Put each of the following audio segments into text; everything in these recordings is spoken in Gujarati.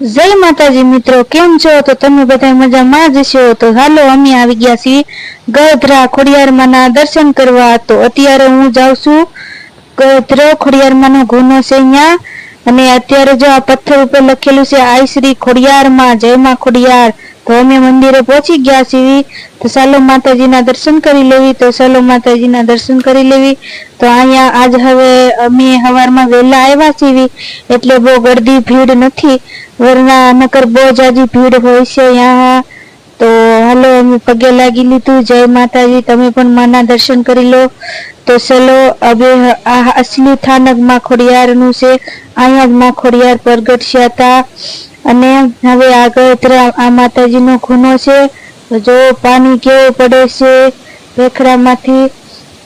જય માતાજી મિત્રો, કેમ છો? તો તમે બધા મજામાં જ છો? તો હાલો, અમે આવી ગયા છીએ ગધરા ખોડિયારમાંના દર્શન કરવા. તો અત્યારે હું જાઉં છું ગધરો ખોડિયારમાંનો ગુનો છે અહીંયા. અને અત્યારે જો આ પથ્થર ઉપર લખેલું છે, આઈ શ્રી ખોડિયારમાં જય માં ખોડિયાર. તો અમે મંદિરે પહોંચી ગયા છીએ, તો ચાલો માતાજીના દર્શન કરી લેવી, તો ચાલો માતાજીના દર્શન કરી લેવી. તો અહીંયા આજ હવે અમે સવારમાં વહેલા આવ્યા છીએ, એટલે બહુ ગરદી ભીડ નથી, વરના નકર બહુ જાજી ભીડ હોય છે અહીંયા. તો હાલો અમે પગે લાગી લીધું, જય માતાજી, તમે પણ માના દર્શન કરી લો. તો ચલો હવે આ અસલી થાનકમાં ખોડિયારનું છે, અહીંયા જ માં ખોડિયાર પ્રગટ હતા. અને હવે આગળ આ માતાજીનો ખૂનો છે. જો પાણી કેવું પડે છે ભેખડામાંથી?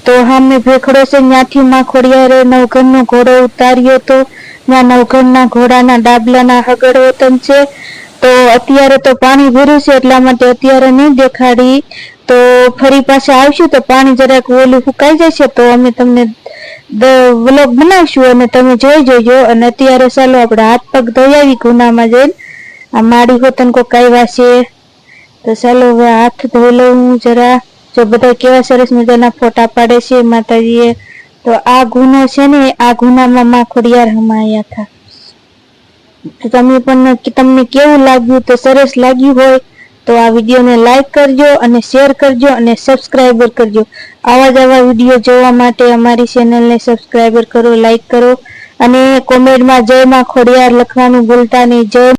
તો સામે ભેખડો છે ત્યાંથી માં ખોડિયારે નવઘરનો ઘોડો ઉતાર્યો તો ત્યાં નવઘરના ઘોડાના ડાબલાના હગડ વતન છે. તો અત્યારે તો પાણી ભર્યું છે, એટલા માટે અત્યારે નહીં દેખાડી. તો ફરી પાછા આવશું, તો પાણી જરાક ઓલું ફૂકાઈ જશે, તો અમે તમને વ્લોગ બનાવશું અને તમે જોઈ જોજો. અને અત્યારે ચાલો આપણે હાથ પગ ધોઈ આવી ગુનામાં જઈને. આ માડી હોતન કો આવ્યા છે. તો ચાલો હવે હાથ ધોઈ લઉં જરા. જો બધા કેવા સરસ મજાના ફોટા પાડે છે માતાજીએ. તો આ ગુનો છે ને, આ ગુનામાં માં ખોડિયાર હમાયા હતા તમે પણ તમને કેવું લાગ્યું? તો સરસ લાગ્યું હોય. તો આ વિડીયોને લાઈક કરજો અને શેર કરજો અને સબસ્ક્રાઈબર કરજો. આવા જ આવા વીડિયો જોવા માટે અમારી ચેનલને સબસ્ક્રાઈબર કરો, લાઈક કરો અને કોમેન્ટમાં જય માં ખોડિયાર લખવાનું ભૂલતા નહીં. જય